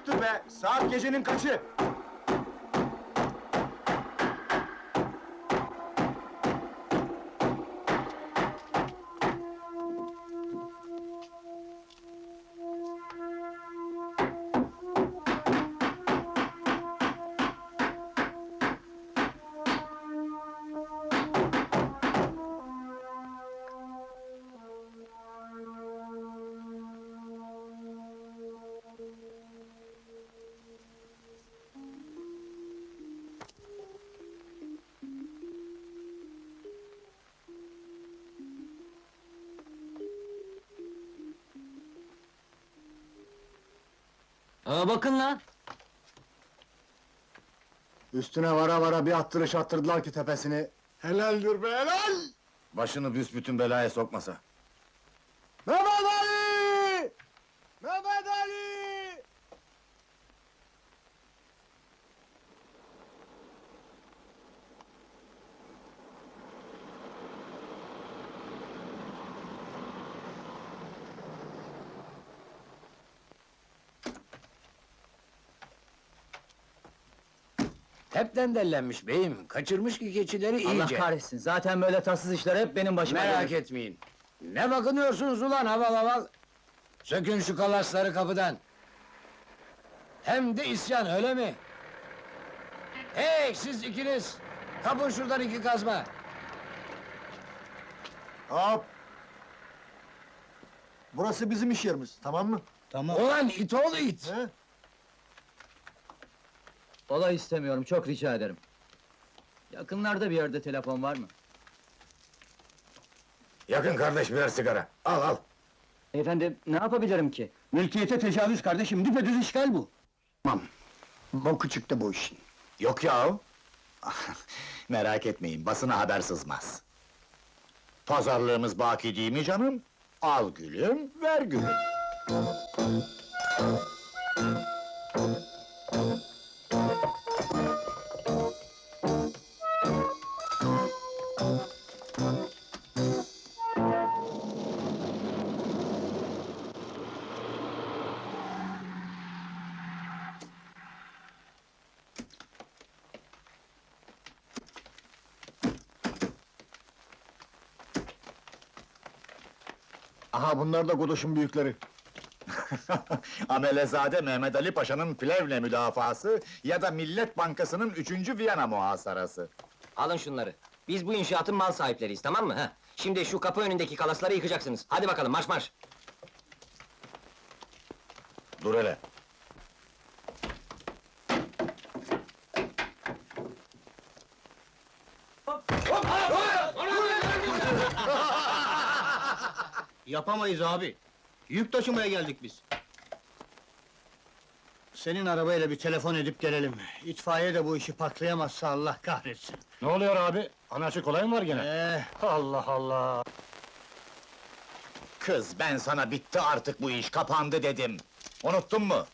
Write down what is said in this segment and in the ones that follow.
Ayıptır be! Saat gecenin kaçı? Aa, bakın lan! Üstüne vara vara bir attırış attırdılar ki tepesini. Helaldir be helal! Başını büsbütün belaya sokmasa. Mehmet Ali! Mehmet Ali! Hepten dellenmiş beyim. Kaçırmış ki keçileri Allah iyice. kahretsin, zaten böyle tatsız işler hep benim başıma Merak gelir. etmeyin. Ne bakınıyorsunuz ulan haval haval? Sökün şu kalasları kapıdan. Hem de isyan öyle mi? Hey siz ikiniz! Kapın şuradan iki kazma. Hop! Burası bizim iş yerimiz, tamam mı? Ulan it oğlu it! He? Olay istemiyorum, çok rica ederim. Yakınlarda bir yerde telefon var mı? Yakın kardeş birer sigara. Al al. Efendim, ne yapabilirim ki? Mülkiyete tecavüz kardeşim, düpedüz işgal bu. Tamam. Boku çıktı bu işin. Yok yahu. Merak etmeyin, basına haber sızmaz. Pazarlığımız baki değil mi canım? Al gülüm, ver gülüm. Aha bunlar da Godoş'un büyükleri. Amelezade Mehmet Ali Paşa'nın Plevne müdafası ya da Millet Bankası'nın üçüncü Viyana muhasarası. Alın şunları. Biz bu inşaatın mal sahipleriyiz, tamam mı? Ha? Şimdi şu kapı önündeki kalasları yıkacaksınız. Hadi bakalım, marş marş! Dur hele. Yapamayız abi. Yük taşımaya geldik biz. Senin arabayla bir telefon edip gelelim. İtfaiye de bu işi patlayamazsa Allah kahretsin. Ne oluyor abi? Anarşik olay mı var gene? Eh, Allah Allah! Kız, ben sana bitti artık bu iş, kapandı dedim. Unuttun mu?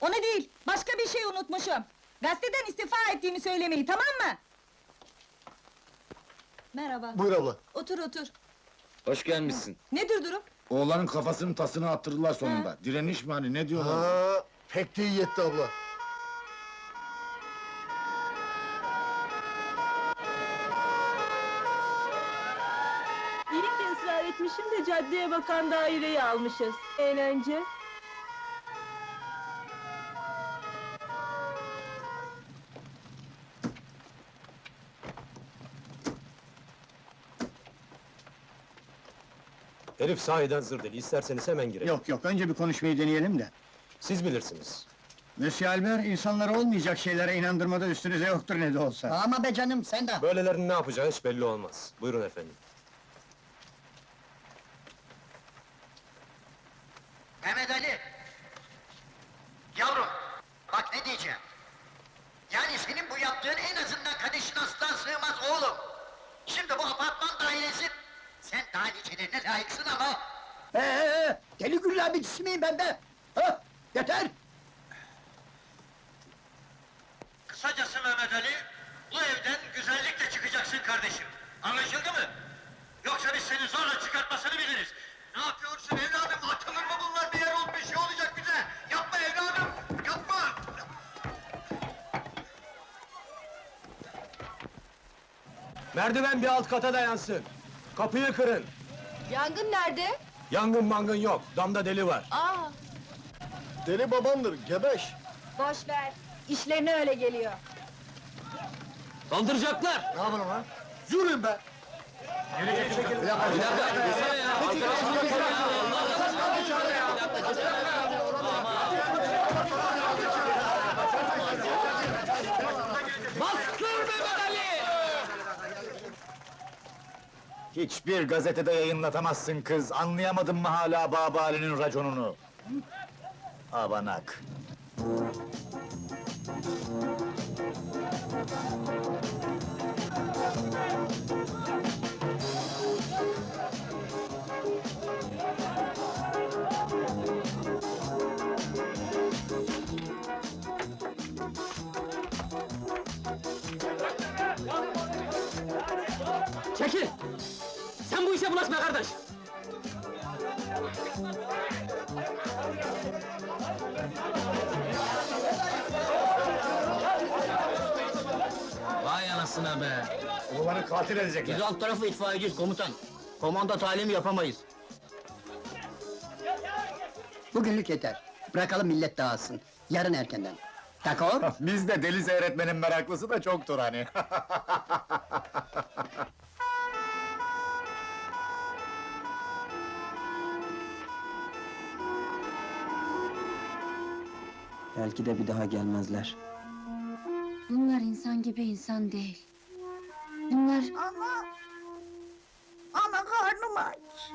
Onu değil, başka bir şey unutmuşum. Gazeteden istifa ettiğimi söylemeyi, tamam mı? Merhaba. Buyur abla. Otur otur. Hoş gelmişsin. Nedir durum? Oğlanın kafasının tasını attırdılar sonunda. Direniş mi hani, ne diyorlar? Ha, pek de iyi yetti abla. İyilikle ısrar etmişim de caddeye bakan daireyi almışız. Eğlence. Herif sahiden zır deli, isterseniz hemen girelim. yok yok, önce bir konuşmayı deneyelim de. Siz bilirsiniz. Monsieur Albert, insanları olmayacak şeylere inandırmada üstünüze yoktur ne de olsa. Ama be canım sen de. Böylelerin ne yapacağı hiç belli olmaz. Buyurun efendim. Mehmet dediğine layıksın ama! Ee, deli güllabicisi miyim ben de? Ha, yeter! Kısacası Mehmet Ali, bu evden güzellikle çıkacaksın kardeşim. Anlaşıldı mı? Yoksa biz seni zorla çıkartmasını biliriz. Ne yapıyorsun evladım? Atılır mı bunlar? Bir yer olup bir şey olacak bize! Yapma evladım! Yapma! Merdiven bir alt kata dayansın. Kapıyı kırın. Yangın nerede? Yangın mangın yok. Damda deli var. Aa, Deli babandır, gebeş. Boş ver. İşlerine öyle geliyor. Saldıracaklar! Ne yapalım lan? Yürüyün be! Hiçbir gazetede yayınlatamazsın kız, anlayamadın mı hala Baba Ali'nin raconunu? Abanak! Bulaşma kardeş! Vay anasına be! Oğlanı katil edecekler. Biz alt tarafı itfaiyeciyiz komutan. Komanda talimi yapamayız. Bugünlük yeter. Bırakalım millet dağılsın. Yarın erkenden. Takor? Bizde deli seyretmenin meraklısı da çoktur hani. Belki de bir daha gelmezler. bunlar insan gibi insan değil. Bunlar Ana! Ana karnım aç.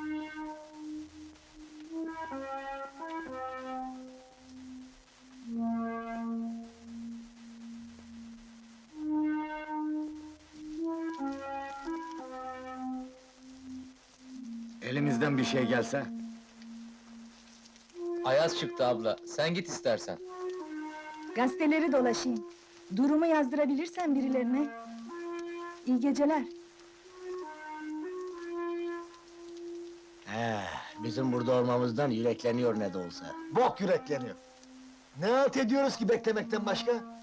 Elimizden bir şey gelse... Ayaz çıktı abla. Sen git istersen. Gazeteleri dolaşayım. Durumu yazdırabilirsen birilerine. İyi geceler. He, bizim burada olmamızdan yürekleniyor ne de olsa. Bok yürekleniyor. Ne halt ediyoruz ki beklemekten başka?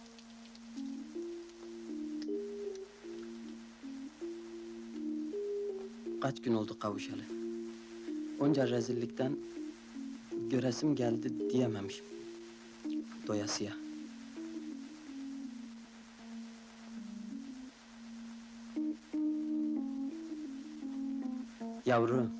Kaç gün oldu kavuşalı. Onca rezillikten göresim geldi diyememişim. Doyasıya. Yavrum.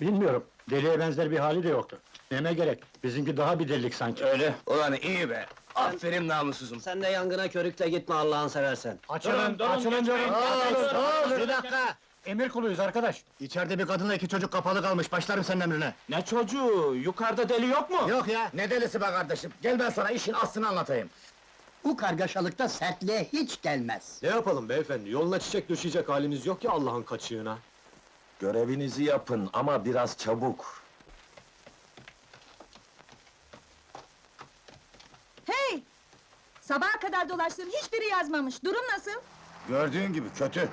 Bilmiyorum. Deliye benzer bir hali de yoktu. Neme gerek? Bizimki daha bir delilik sanki. Öyle. Ulan iyi be! Aferin namussuzum! Sen de yangına körükle gitme Allah'ını seversen. Açılın, açılın diyorum. Bir dakika. Emir kuluyuz arkadaş. İçeride bir kadınla iki çocuk kapalı kalmış, başlarım senin emrine. Ne çocuğu? Yukarıda deli yok mu? Yok ya! Ne delisi be kardeşim? Gel ben sana işin aslını anlatayım. Bu kargaşalıkta sertliğe hiç gelmez. Ne yapalım beyefendi? Yoluna çiçek düşecek halimiz yok ya Allah'ın kaçığına. Görevinizi yapın ama biraz çabuk. Sabaha kadar dolaştım, hiçbiri yazmamış. Durum nasıl? Gördüğün gibi kötü.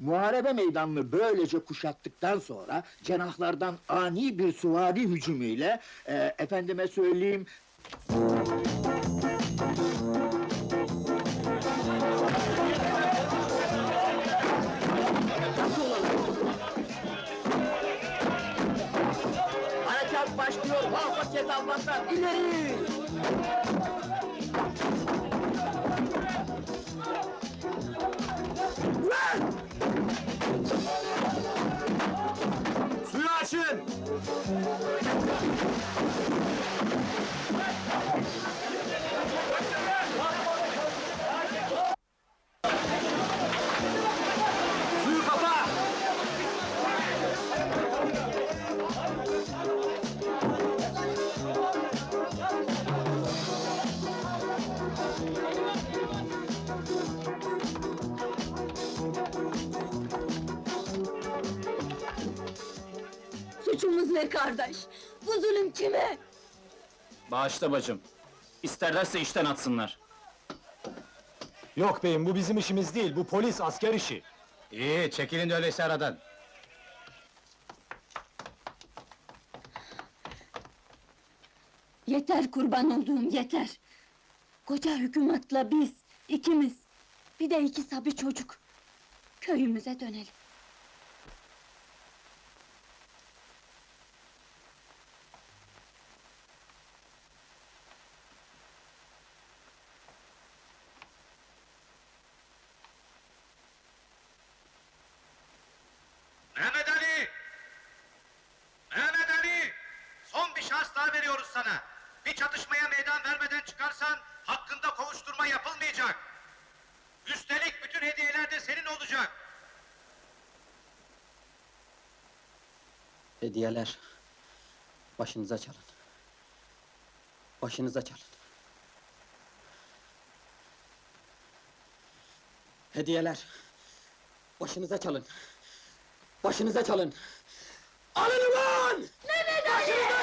Muharebe meydanını böylece kuşattıktan sonra cenahlardan ani bir süvari hücumuyla e, efendime söyleyeyim bastante. İleri. Be kardeş! Bu zulüm kime? Bağışla bacım. İsterlerse işten atsınlar. Yok beyim, bu bizim işimiz değil, bu polis, asker işi. İyi, çekilin de öyleyse aradan. Yeter kurban olduğum yeter! Koca hükümetle biz, ikimiz, bir de iki sabi çocuk. Köyümüze dönelim. Mehmet Ali! Mehmet Ali! Son bir şans daha veriyoruz sana. Bir çatışmaya meydan vermeden çıkarsan hakkında kovuşturma yapılmayacak. Üstelik bütün hediyeler de senin olacak. Hediyeler. Başınıza çalın. Başınıza çalın. Hediyeler. Başınıza çalın. Başınıza çalın. Alın ulan! Başınıza